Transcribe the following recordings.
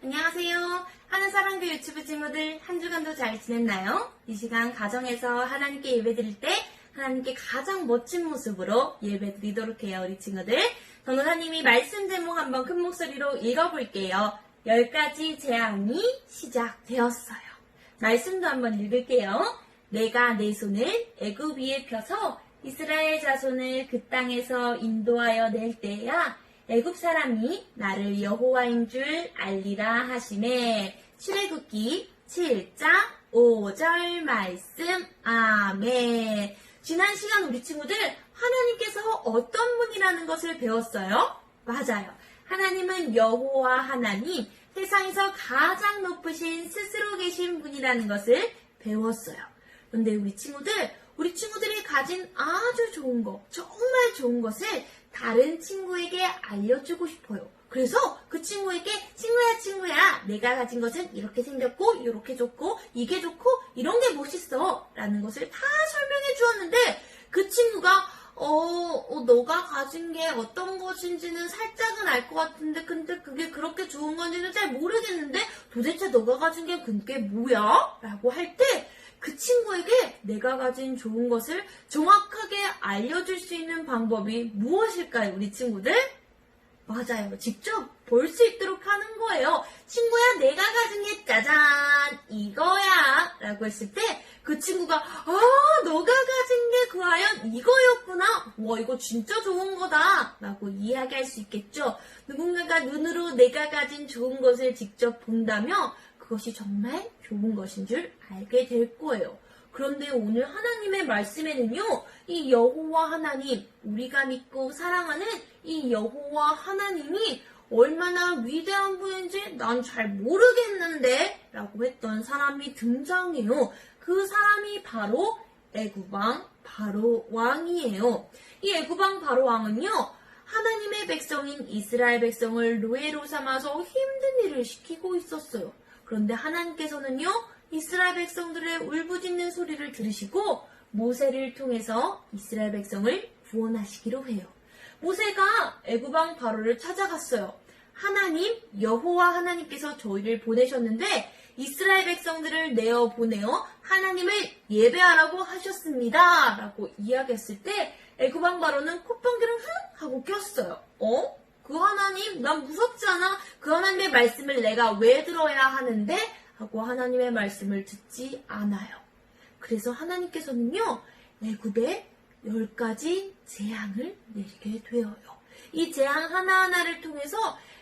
안녕하세요. 하늘사랑교 유튜브 친구들 한 주간도 잘 지냈나요? 이 시간 가정에서 하나님께 예배드릴 때 하나님께 가장 멋진 모습으로 예배드리도록 해요, 우리 친구들. 전도사님이 말씀 제목 한번 큰 목소리로 읽어볼게요. 열 가지 재앙이 시작되었어요. 말씀도 한번 읽을게요. 내가 내 손을 애굽 위에 펴서 이스라엘 자손을 그 땅에서 인도하여 낼 때야 애굽 사람이 나를 여호와인 줄 알리라 하심에 출애굽기 7장 5절 말씀 아멘. 지난 시간 우리 친구들 하나님께서 어떤 분이라는 것을 배웠어요? 맞아요. 하나님은 여호와 하나님, 세상에서 가장 높으신 스스로 계신 분이라는 것을 배웠어요. 근데 우리 친구들, 우리 친구들이 가진 아주 좋은 거, 정말 좋은 것을 다른 친구에게 알려주고 싶어요. 그래서 그 친구에게 친구야 친구야 내가 가진 것은 이렇게 생겼고 이렇게 좋고 이게 좋고 이런 게 멋있어 라는 것을 다 설명해 주었는데 그 친구가 어, 어, 너가 가진 게 어떤 것인지는 살짝은 알 것 같은데 근데 그게 그렇게 좋은 건지는 잘 모르겠는데 도대체 너가 가진 게 그게 뭐야? 라고 할 때 그 친구에게 내가 가진 좋은 것을 정확하게 알려줄 수 있는 방법이 무엇일까요, 우리 친구들? 맞아요. 직접 볼 수 있도록 하는 거예요. 친구야, 내가 가진 게 짜잔! 이거야! 라고 했을 때, 그 친구가, 아, 너가 가진 게 과연 이거였구나! 와, 이거 진짜 좋은 거다! 라고 이야기할 수 있겠죠? 누군가가 눈으로 내가 가진 좋은 것을 직접 본다면, 그것이 정말 좋은 것인 줄 알게 될 거예요. 그런데 오늘 하나님의 말씀에는요, 이 여호와 하나님, 우리가 믿고 사랑하는 이 여호와 하나님이 얼마나 위대한 분인지 난 잘 모르겠는데 라고 했던 사람이 등장해요. 그 사람이 바로 애구방 바로 왕이에요. 이 애구방 바로 왕은요, 하나님의 백성인 이스라엘 백성을 노예로 삼아서 힘든 일을 시키고 있었어요. 그런데 하나님께서는요, 이스라엘 백성들의 울부짖는 소리를 들으시고 모세를 통해서 이스라엘 백성을 구원하시기로 해요. 모세가 애구방 바로를 찾아갔어요. 하나님 여호와 하나님께서 저희를 보내셨는데 이스라엘 백성들을 내어 보내어 하나님을 예배하라고 하셨습니다. 라고 이야기했을 때 애구방 바로는 콧방귀를 흥 하고 꼈어요. 어? 그 하나님 난 무섭지 않아? 그 하나님의 말씀을 내가 왜 들어야 하는데? 하고 하나님의 말씀을 듣지 않아요. 그래서 하나님께서는요, 애굽에 열 가지 재앙을 내리게 되어요. 이 재앙 하나하나를 통해서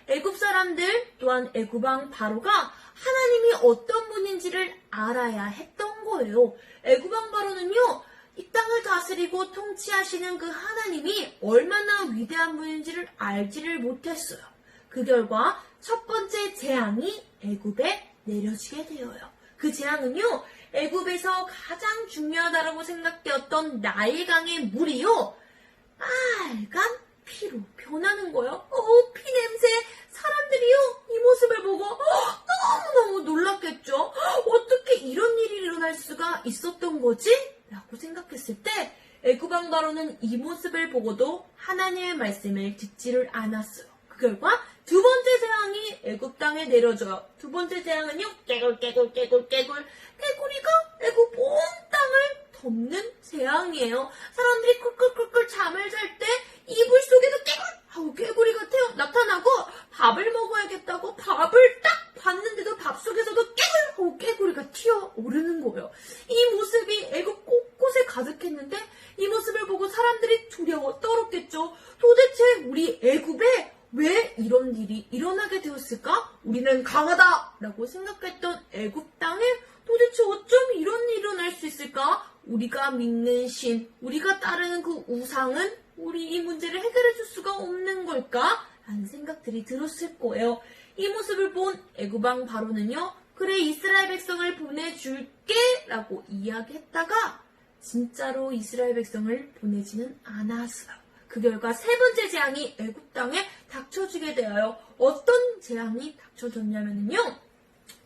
애굽 사람들 또한 애굽왕 바로가 하나님이 어떤 분인지를 알아야 했던 거예요. 애굽왕 바로는요, 이 땅을 다스리고 통치하시는 그 하나님이 얼마나 위대한 분인지를 알지를 못했어요. 그 결과 첫 번째 재앙이 애굽에 내려지게 되어요. 그 재앙은요, 애굽에서 가장 중요하다고 생각되었던 나일강의 물이요, 빨간 피로 변하는 거예요. 어, 피 냄새. 사람들이요, 이 모습을 보고 어, 너무너무 놀랐겠죠? 어떻게 이런 일이 일어날 수가 있었던 거지? 라고 생각했을 때, 애굽왕 바로는 이 모습을 보고도 하나님의 말씀을 듣지를 않았어요. 그 결과 두 번째 재앙이 애굽 땅에 내려져요. 두 번째 재앙은요, 깨굴 깨굴 깨굴 깨굴 깨구리가 애굽 온 땅을 덮는 재앙이에요. 사람들이 꿀꿀꿀꿀 잠을 잘 때 이불 속에서 깨굴 하고 깨구리가 태어 나타나고 밥을 먹어야겠다고 밥을 딱 봤는데도 밥 속에서도 깨굴 하고 깨구리가 튀어 오르는 거예요. 이 모습이 애굽 곳곳에 가득했는데 이 모습을 보고 사람들이 두려워 떨었겠죠. 도대체 우리 애굽에 왜 이런 일이 일어나게 되었을까? 우리는 강하다 라고 생각했던 애굽 땅에 도대체 어쩜 이런 일이 일어날 수 있을까? 우리가 믿는 신, 우리가 따르는 그 우상은 우리 이 문제를 해결해 줄 수가 없는 걸까? 라는 생각들이 들었을 거예요. 이 모습을 본 애굽왕 바로는요, 그래 이스라엘 백성을 보내줄게 라고 이야기했다가 진짜로 이스라엘 백성을 보내지는 않았어요. 그 결과 세 번째 재앙이 애굽 땅에 닥쳐지게 되어요. 어떤 재앙이 닥쳐졌냐면요.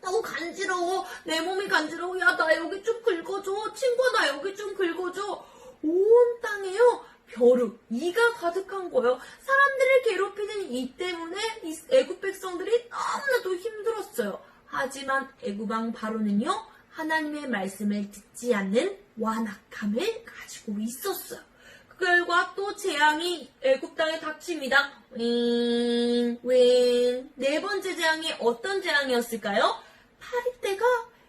어 간지러워 내 몸이 간지러워 야 나 여기 좀 긁어줘 친구야 나 여기 좀 긁어줘 온 땅에요 벼룩 이가 가득한 거예요 사람들을 괴롭히는 이 때문에 이 애굽 백성들이 너무나도 힘들었어요 하지만 애굽왕 바로는요 하나님의 말씀을 듣지 않는 완악함을 가지고 있었어요. 그 결과 또 재앙이 애굽 땅에 닥칩니다. 윙, 윙. 네 번째 재앙이 어떤 재앙이었을까요? 파리떼가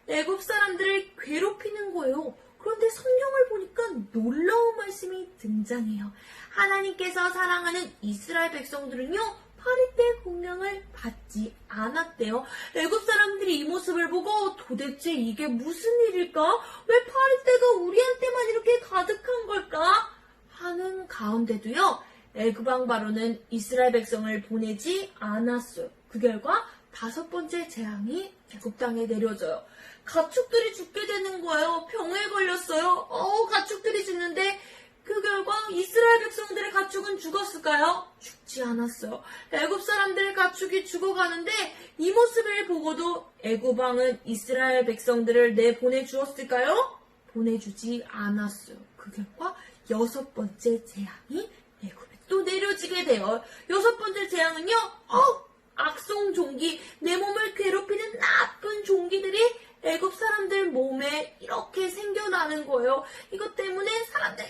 애굽 사람들을 괴롭히는 거예요. 그런데 성경을 보니까 놀라운 말씀이 등장해요. 하나님께서 사랑하는 이스라엘 백성들은요, 파리떼 공명을 받지 않았대요. 애굽 사람들이 이 모습을 보고 도대체 이게 무슨 일일까? 왜 파리떼가 우리한테만 이렇게 가득한 걸까? 하는 가운데도요, 애굽왕 바로는 이스라엘 백성을 보내지 않았어요. 그 결과 다섯 번째 재앙이 애굽 땅에 내려져요. 가축들이 죽게 되는 거예요. 병에 걸렸어요. 어, 가축들이 죽는데 그 결과 이스라엘 백성들의 가축은 죽었을까요? 죽지 않았어요. 애굽 사람들의 가축이 죽어가는데 이 모습을 보고도 애굽 왕은 이스라엘 백성들을 내보내 주었을까요? 보내주지 않았어요. 그 결과 여섯 번째 재앙이 애굽에 또 내려지게 돼요. 여섯 번째 재앙은요. 어, 악성 종기, 내 몸을 괴롭히는 나쁜 종기들이 애굽 사람들 몸에 이렇게 생겨나는 거예요. 이것 때문에 사람들이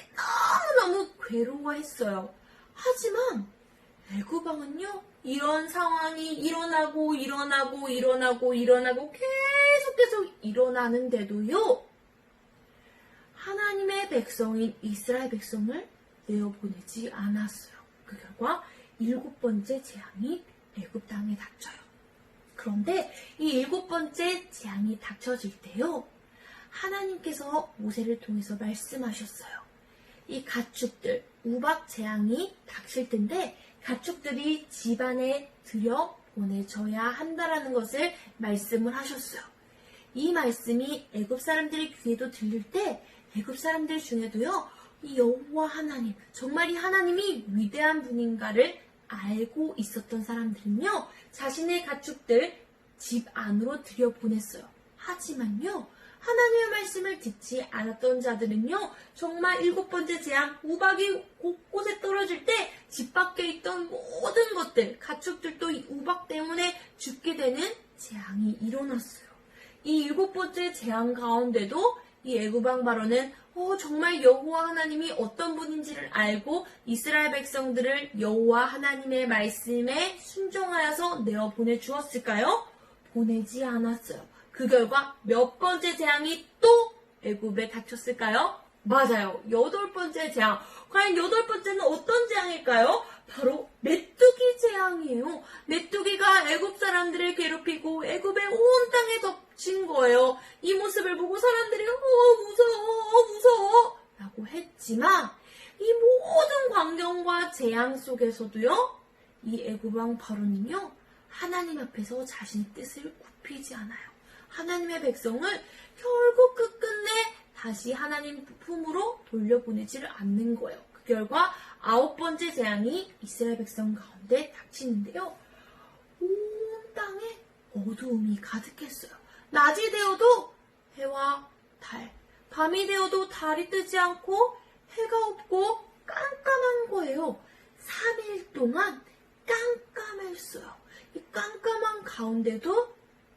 너무너무 괴로워 했어요. 하지만 애굽 왕은요. 이런 상황이 일어나고 일어나고 일어나고 일어나고 계속 계속 일어나는데도요. 하나님의 백성인 이스라엘 백성을 내어보내지 않았어요. 그 결과 일곱 번째 재앙이 애굽 땅에 닥쳐요. 그런데 이 일곱 번째 재앙이 닥쳐질 때요. 하나님께서 모세를 통해서 말씀하셨어요. 이 가축들, 우박 재앙이 닥칠 텐데 가축들이 집안에 들여 보내져야 한다라는 것을 말씀을 하셨어요. 이 말씀이 애굽 사람들의 귀에도 들릴 때 애굽 사람들 중에도요. 이 여호와 하나님, 정말 이 하나님이 위대한 분인가를 알고 있었던 사람들은요. 자신의 가축들 집 안으로 들여보냈어요. 하지만요. 하나님의 말씀을 듣지 않았던 자들은요, 정말 일곱 번째 재앙, 우박이 곳곳에 떨어질 때 집 밖에 있던 모든 것들, 가축들도 이 우박 때문에 죽게 되는 재앙이 일어났어요. 이 일곱 번째 재앙 가운데도 이 애굽왕 바로는 어, 정말 여호와 하나님이 어떤 분인지를 알고 이스라엘 백성들을 여호와 하나님의 말씀에 순종하여서 내어 보내 주었을까요? 보내지 않았어요. 그 결과 몇 번째 재앙이 또 애굽에 닥쳤을까요? 맞아요. 여덟 번째 재앙. 과연 여덟 번째는 어떤 재앙일까요? 바로 메뚜기 재앙이에요. 메뚜기가 애굽 사람들을 괴롭히고 애굽의 온 땅에 덮친 거예요. 이 모습을 보고 사람들이 어 무서워 어, 무서워 라고 했지만 이 모든 광경과 재앙 속에서도요. 이 애굽 왕 바로는요. 하나님 앞에서 자신의 뜻을 굽히지 않아요. 하나님의 백성을 결국 끝끝내 다시 하나님 품으로 돌려보내지를 않는 거예요. 그 결과 아홉 번째 재앙이 이스라엘 백성 가운데 닥치는데요. 온 땅에 어두움이 가득했어요. 낮이 되어도 해와 달, 밤이 되어도 달이 뜨지 않고 해가 없고 깜깜한 거예요. 3일 동안 깜깜했어요. 이 깜깜한 가운데도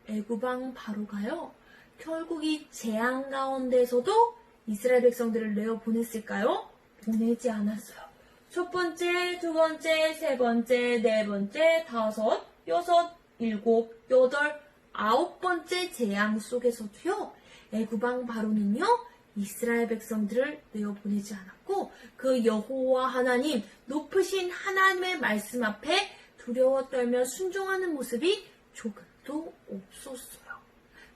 애굽왕 바로가요. 결국 이 재앙 가운데서도 이스라엘 백성들을 내어 보냈을까요? 보내지 않았어요. 첫 번째, 두 번째, 세 번째, 네 번째, 다섯, 여섯, 일곱, 여덟, 아홉 번째 재앙 속에서도요. 애굽왕 바로는요. 이스라엘 백성들을 내어 보내지 않았고 그 여호와 하나님 높으신 하나님의 말씀 앞에 두려워 떨며 순종하는 모습이 조금 도 없었어요.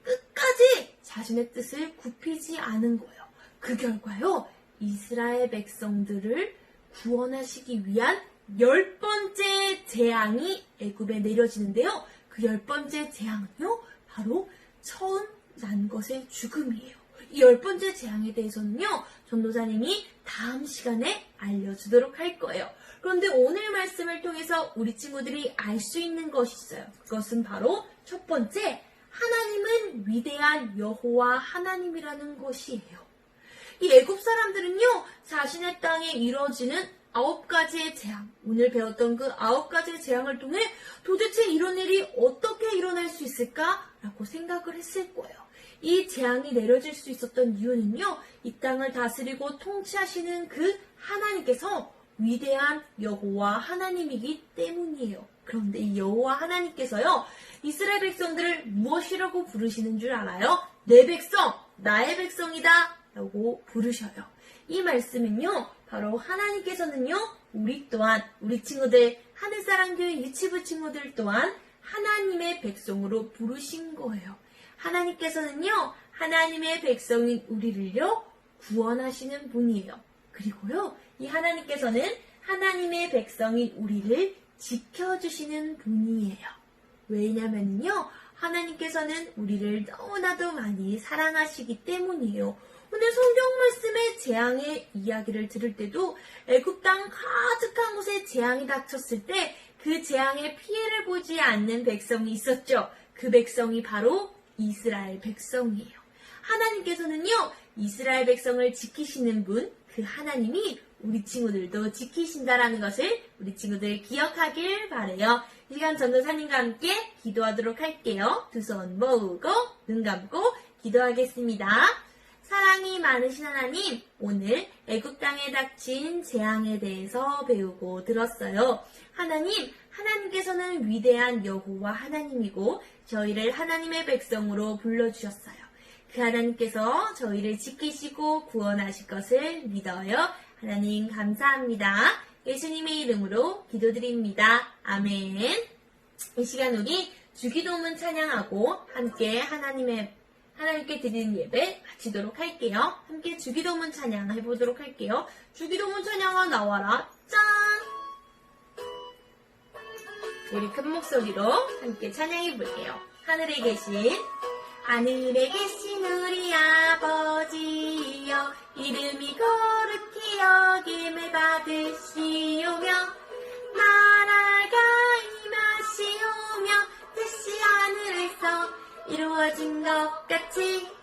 끝까지 자신의 뜻을 굽히지 않은 거예요. 그 결과요, 이스라엘 백성들을 구원하시기 위한 열 번째 재앙이 애굽에 내려지는데요. 그 열 번째 재앙은요, 바로 처음 난 것의 죽음이에요. 이 열 번째 재앙에 대해서는요, 전도사님이 다음 시간에 알려주도록 할 거예요. 그런데 오늘 말씀을 통해서 우리 친구들이 알 수 있는 것이 있어요. 그것은 바로 첫 번째, 하나님은 위대한 여호와 하나님이라는 것이에요. 이 애굽 사람들은요 자신의 땅에 이뤄지는 아홉 가지의 재앙, 오늘 배웠던 그 아홉 가지의 재앙을 통해 도대체 이런 일이 어떻게 일어날 수 있을까라고 생각을 했을 거예요. 이 재앙이 내려질 수 있었던 이유는요, 이 땅을 다스리고 통치하시는 그 하나님께서 위대한 여호와 하나님이기 때문이에요. 그런데 이 여호와 하나님께서요, 이스라엘 백성들을 무엇이라고 부르시는 줄 알아요? 내 백성, 나의 백성이다. 라고 부르셔요. 이 말씀은요, 바로 하나님께서는요, 우리 또한, 우리 친구들, 하늘사랑교회 유치부 친구들 또한 하나님의 백성으로 부르신 거예요. 하나님께서는요, 하나님의 백성인 우리를요, 구원하시는 분이에요. 그리고요, 이 하나님께서는 하나님의 백성인 우리를 지켜주시는 분이에요. 왜냐면요, 하나님께서는 우리를 너무나도 많이 사랑하시기 때문이에요. 오늘 성경 말씀의 재앙의 이야기를 들을 때도 애굽 땅 가득한 곳에 재앙이 닥쳤을 때 그 재앙의 피해를 보지 않는 백성이 있었죠. 그 백성이 바로 이스라엘 백성이에요. 하나님께서는요, 이스라엘 백성을 지키시는 분, 그 하나님이 우리 친구들도 지키신다라는 것을 우리 친구들 기억하길 바래요. 이 시간 전도사님과 함께 기도하도록 할게요. 두 손 모으고 눈 감고 기도하겠습니다. 사랑이 많으신 하나님, 오늘 애굽 땅에 닥친 재앙에 대해서 배우고 들었어요. 하나님, 하나님께서는 위대한 여호와 하나님이고 저희를 하나님의 백성으로 불러주셨어요. 그 하나님께서 저희를 지키시고 구원하실 것을 믿어요. 하나님 감사합니다. 예수님의 이름으로 기도드립니다. 아멘. 이 시간 우리 주기도문 찬양하고 함께 하나님의 하나님께 드리는 예배 마치도록 할게요. 함께 주기도문 찬양 해보도록 할게요. 주기도문 찬양아 나와라. 짠! 우리 큰 목소리로 함께 찬양해 볼게요. 하늘에 계신 하늘에 계신 우리 아버지여 이름이 거룩히 여김을 받으시오며 나라가 임하시오며 뜻이 하늘에서 이루어진 것 같이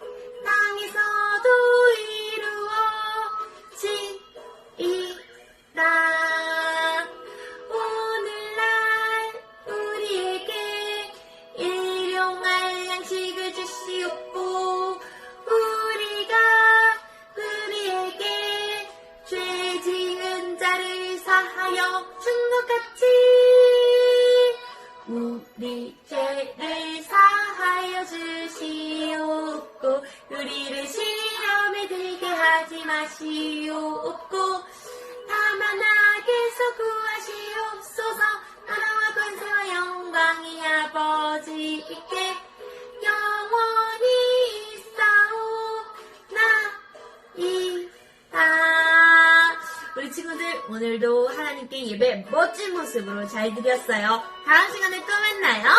하나님께 예배 멋진 모습으로 잘 드렸어요. 다음 시간에 또 만나요